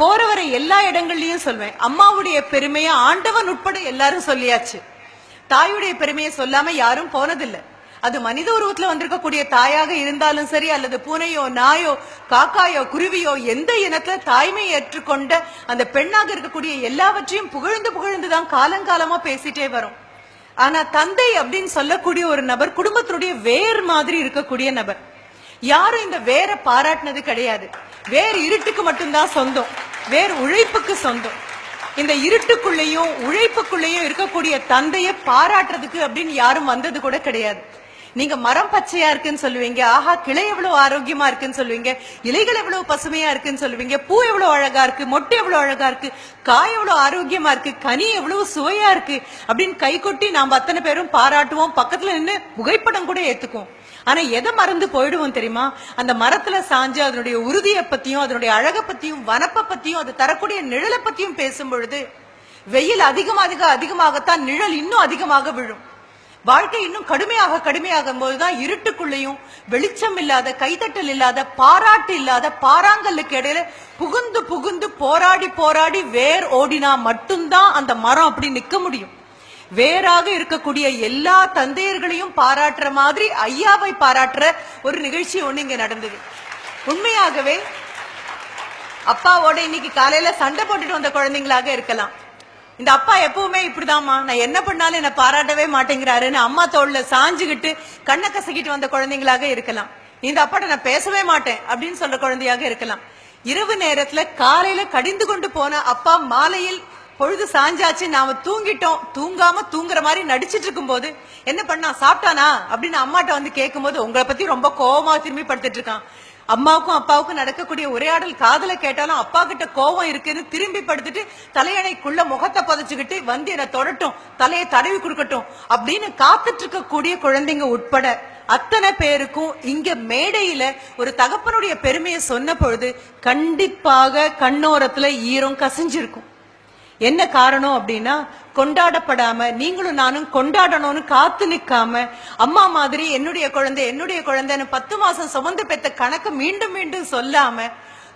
போற வர எல்லா இடங்கள்லயும் சொல்வேன். அம்மாவுடைய பெருமையை ஆண்டவன் உட்பட எல்லாரும் சொல்லியாச்சு. தாயுடைய பெருமையை சொல்லாம யாரும் போனதில்லை. அது மனித உருவத்துல வந்திருக்கக்கூடிய தாயாக இருந்தாலும் சரி அல்லது பூனையோ நாயோ காக்காயோ குருவியோ எந்த இனத்துல தாய்மை ஏற்றுக்கொண்ட அந்த பெண்ணாக இருக்கக்கூடிய எல்லாவற்றையும் புகழ்ந்து புகழ்ந்து தான் காலங்காலமா பேசிட்டே வரும். ஆனா தந்தை அப்படின்னு சொல்லக்கூடிய ஒரு நபர் குடும்பத்தினுடைய வேர் மாதிரி இருக்கக்கூடிய நபர். யாரும் இந்த வேரை பாராட்டினது கிடையாது. வேர் இருட்டுக்கு மட்டும்தான் சொந்தம். வேறு உழைப்புக்கு சொந்தம். இந்த இருட்டுக்குள்ளேயும் உழைப்புக்குள்ளேயும் இருக்கக்கூடிய தந்தையை பாராட்டுறதுக்கு அப்படின்னு யாரும் வந்தது கூட கிடையாது. நீங்க மரம் பச்சையா இருக்குன்னு சொல்லுவீங்க ஆஹா கிளை எவ்வளவு ஆரோக்கியமா இருக்குன்னு சொல்லுவீங்க இலைகள் எவ்வளவு பசுமையா இருக்குன்னு சொல்லுவீங்க பூ எவ்வளவு அழகா இருக்கு மொட்டை எவ்வளவு அழகா இருக்கு காய் எவ்வளவு ஆரோக்கியமா இருக்கு கனி எவ்வளவு சுவையா இருக்கு அப்படின்னு கை கொட்டி நாம அத்தனை பேரும் பாராட்டுவோம். பக்கத்துல நின்று புகைப்படம் கூட ஏத்துக்குவோம். ஆனா எதை மறந்து போயிடுவோம் தெரியுமா? அந்த மரத்துல சாஞ்சு அதனுடைய உறுதியை பத்தியும் அதனுடைய அழகை பத்தியும் வனப்பை பத்தியும் அது தரக்கூடிய நிழலை பத்தியும் பேசும் பொழுது வெயில் அதிகம் அதிக அதிகமாகத்தான் நிழல் இன்னும் அதிகமாக விழும். வாழ்க்கை இன்னும் கடுமையாக கடுமையாகும் போதுதான் இருட்டுக்குள்ளேயும் வெளிச்சம் இல்லாத கைதட்டல் இல்லாத பாராட்டு இல்லாத பாறாங்கல்லுக்கு இடையில புகுந்து புகுந்து போராடி போராடி வேர் ஓடினா மட்டும்தான் அந்த மரம் அப்படி நிக்க முடியும். வேறாக இருக்கக்கூடிய எல்லா தந்தையர்களையும் பாராட்டுற மாதிரி ஐயாவை பாராட்டுற ஒரு நிகழ்ச்சி ஒண்ணு இங்க நடந்தது. உண்மையாகவே அப்பாவோட இன்னைக்கு காலையில சண்டை போட்டுட்டு வந்த குழந்தைங்களாக இருக்கலாம். இந்த அப்பா எப்பவுமே இப்படிதாம்மா. நான் என்ன பண்ணாலும் என்ன பாராட்டவே மாட்டேங்கிறாருன்னு அம்மா தோல்ல சாஞ்சுகிட்டு கண்ணை கசக்கிட்டு வந்த குழந்தைங்களாக இருக்கலாம். இந்த அப்பாட்ட நான் பேசவே மாட்டேன் அப்படின்னு சொல்ற குழந்தையாக இருக்கலாம். இரவு நேரத்துல காலையில கடிந்து கொண்டு போன அப்பா மாலையில் பொழுது சாஞ்சாச்சு நாம தூங்கிட்டோம். தூங்காம தூங்குற மாதிரி நடிச்சிட்டு இருக்கும்போது என்ன பண்ணா சாப்பிட்டானா? அப்படின்னு அம்மாட்ட வந்து கேட்கும்போது உங்களை பத்தி ரொம்ப கோபமா திரும்பி படுத்துட்டு இருக்கான் அம்மாவுக்கும் அப்பாவுக்கும் நடக்கக்கூடிய உரையாடல் காதல கேட்டாலும் அப்பா கிட்ட கோவம் இருக்குன்னு திரும்பி படுத்துட்டு தலையணைக்குள்ள முகத்தை புதைச்சுக்கிட்டு வந்து என்ன தொடட்டும் தலையை தடவி கொடுக்கட்டும் அப்படின்னு காத்துட்டு இருக்கக்கூடிய குழந்தைங்க உட்பட அத்தனை பேருக்கும் இங்க மேடையில ஒரு தகப்பனுடைய பெருமையை சொன்ன பொழுது கண்டிப்பாக கண்ணோரத்துல ஈரம் கசிஞ்சிருக்கும். என்ன காரணம் அப்படின்னா கொண்டாடப்படாம நீங்களும் நானும் கொண்டாடணும்னு காத்து நிக்காம அம்மா மாதிரி என்னுடைய குழந்தை என்னுடைய குழந்தைன்னு பத்து மாசம் சுமந்து பெத்த கணக்கு மீண்டும் மீண்டும் சொல்லாம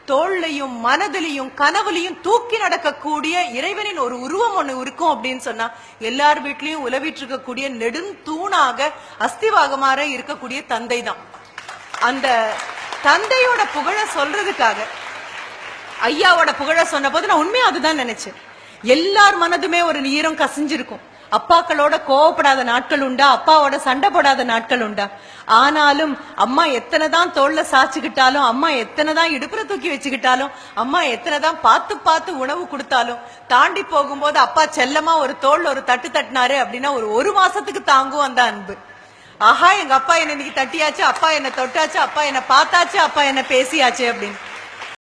தோல்லையும் மனதிலையும் கனவுலையும் தூக்கி நடக்கக்கூடிய இறைவனின் ஒரு உருவம் ஒண்ணு இருக்கும் அப்படின்னு சொன்னா எல்லார் வீட்லயும் உலவிட்டு இருக்கக்கூடிய நெடுந்தூணாக அஸ்திவாகமாற இருக்கக்கூடிய தந்தை தான் அந்த தந்தையோட புகழ சொல்றதுக்காக ஐயாவோட புகழ சொன்ன போது நான் உண்மையா அதுதான் நினைச்சேன். எல்லார் மனதுமே ஒரு ஈரம் கசிஞ்சிருக்கும். அப்பாக்களோட கோவப்படாத நாட்கள் உண்டா? அப்பாவோட சண்டை போடாத நாட்கள் உண்டா? ஆனாலும் அம்மா எத்தனை தான் தோல்ல சாச்சுக்கிட்டாலும் அம்மா எத்தனை தான் இடுப்புற தூக்கி வச்சுக்கிட்டாலும் அம்மா எத்தனை தான் பார்த்து பார்த்து உணவு கொடுத்தாலும் தாண்டி போகும்போது அப்பா செல்லமா ஒரு தோல்ல ஒரு தட்டு தட்டினாரு அப்படின்னா ஒரு ஒரு மாசத்துக்கு தாங்கும் அந்த அன்பு. ஆஹா எங்க அப்பா என்ன இன்னைக்கு தட்டியாச்சு அப்பா என்ன தொட்டாச்சு அப்பா என்ன பார்த்தாச்சு அப்பா என்ன பேசியாச்சு அப்படின்னு.